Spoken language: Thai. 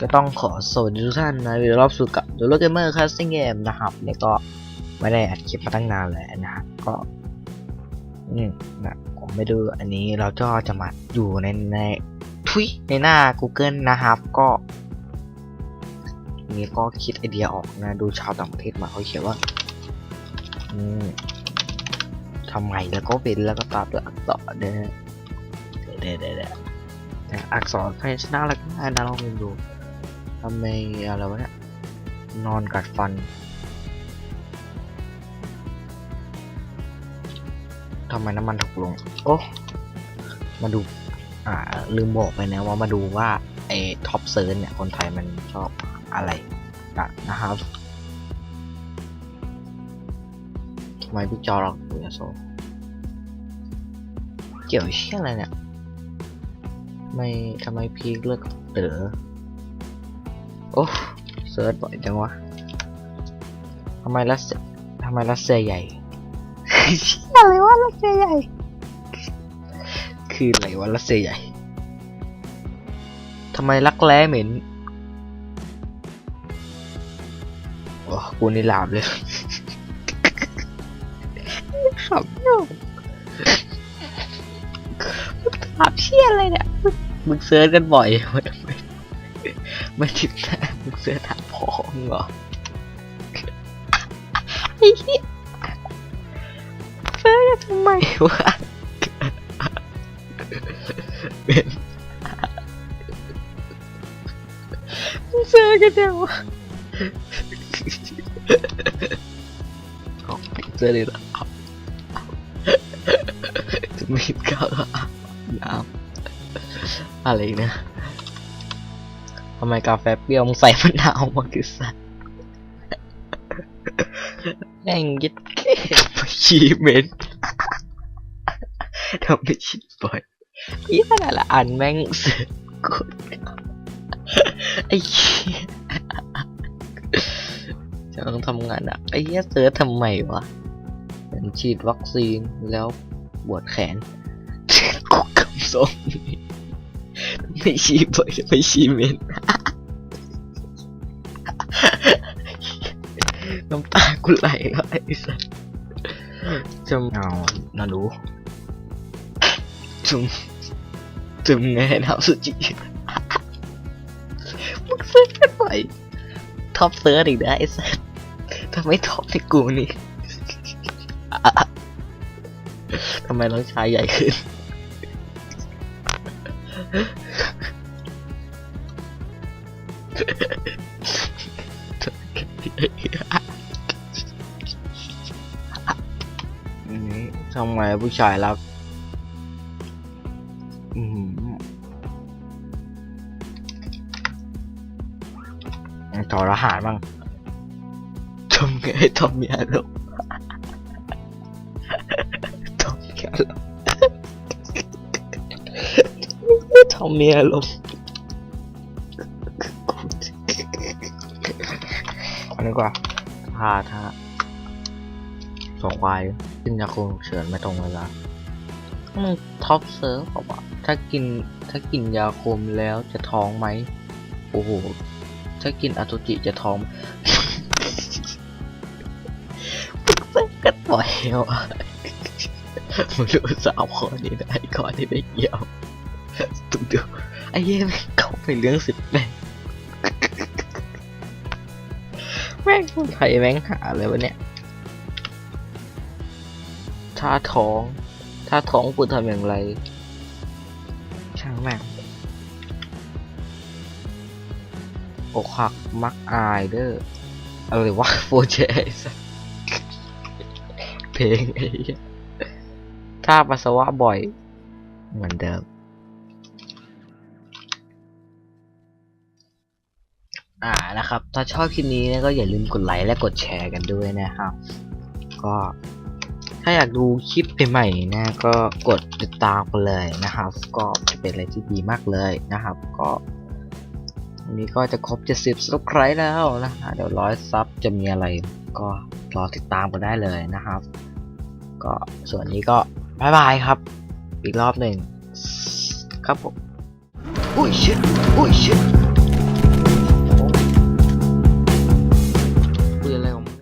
ก็ต้องขอสวัสดีทุกท่านนะในรอบสู่กับดูโลเกมเมอร์คัสติ้งเกมนะครับนี่ก็ไม่ได้อัดคลิปมาตั้งนานเลยนะครับก็ อืมนะผมไม่ดูอันนี้เราก็จะมาอยู่ในในทุยในหน้า Google นะครับก็นี่ก็คิดไอเดียออกนะ ดูชาวต่างประเทศมาเขาเขียนว่า อืมทำไมแล้วก็เป็นแล้วก็ตัดแล้วอักษรเด้อเด้อเด้อเด้อแต่อักษรพยัญชนะอะไรก็ได้นะลองดู ทำไมอะไรวะเนี่ยนอนกัดฟันทำไมน้ำมันถูกลง โอ้ มาดู อ่า ลืมบอกไปนะว่ามาดูว่าไอ้ท็อปเซิร์ชเนี่ย คนไทยมันชอบอะไรกันนะครับทำไมพี่จอเราเยโซเกี่ยวเชี่ยอะไรเนี่ยทำไมทำไมพีคเลือกเต๋อ โอ้เซิร์ชบ่อยจังวะทำไมรัสเซียทำไมรัสเซียใหญ่เชี่ยอะไรวะรัสเซียใหญ่ คืออะไรวะรัสเซียใหญ่ทำไมรักแร้เหม็นโอ้กูนี่หลาบเลยขับโยกขับเชี่ยอะไรเนี่ยมึงเซิร์ชกันบ่อยไม่ไม่ไม่ติดแท้มึงเซิร์ชหาพอมึงเหรอไอ้เหี้ยเซิร์ชกันทำไมวะเป็นเซิร์ชกันจังวเอาเซิร์ชเลยเหรอจะมีข้าวน้ำอะไรอีกนะ ทำไมกาแฟเปรี้ยวมึงใส่มะนาวมาคือสัตว์แม่งยึดเก็บชีเมนทำไม่ชิดบ่อยอีขนาดละอันแม่งเสือกกดไอ้เหี้ยจะต้องทำงานอะ ไอ้เหี้ยเสือทำไมวะเป็นฉีดวัคซีนแล้วปวดแขนกูกำทรง ไม่ชี้บ่อยไม่ชี้เมนน้ำตากูไหลแล้วไอ้สัสจะเอาน่าดูจุมจุมไงดาวสุจิมึงเซิร์ชกันไปท็อปเซิร์ชอีกได้ไอ้สัสทำไมท็อปในกูนี่ทำไมน้องชายใหญ่ขึ้น นี่ทำไมผู้ชายรักถอดรหัสบ้างทำไงทำมีอารมณ์ทำมีอารม ทำมีอารมณ์อันนี้กว่าท่าท่าสองควายกินยาคุมฉุกเฉินไม่ตรงเวลามึงท็อปเซิร์ฟบอกว่าถ้ากินถ้ากินยาคุมแล้วจะท้องไหมโอ้โหถ้ากินอาตุจิจะท้องเซ็กกันบ่อยว่ะมึงดูสาวข้อนี้ได้ข้อนี้ได้เกี่ยว ตุ๊ดูไอ้เหี้ยแม่งเข้าไปเรื่องสิบแม่งแม่งคนไทยแม่งหาเลยวะเนี่ยถ้าท้องถ้าท้องกูทำอย่างไร ช่างแม่งอกหักมักอายเด้ออะไรวะโฟเจสเพลงไอ้เหี้ยถ้าปัสสาวะบ่อย เหมือนเดิม อ่านะครับ ถ้าชอบคลิปนี้นะก็อย่าลืมกดไลค์และกดแชร์กันด้วยนะครับ ก็ถ้าอยากดูคลิปใหม่ๆนะก็กดติดตามไปเลยนะครับ ก็จะเป็นอะไรที่ดีมากเลยนะครับ ก็วันนี้ก็จะครบ 70 subscribe แล้วนะฮะเดี๋ยวร้อยซับจะมีอะไร ก็รอติดตามกันได้เลยนะครับ ก็ส่วนนี้ก็บายบายครับ อีกรอบหนึ่งครับผมอุ้ยชิดอุ้ยชิด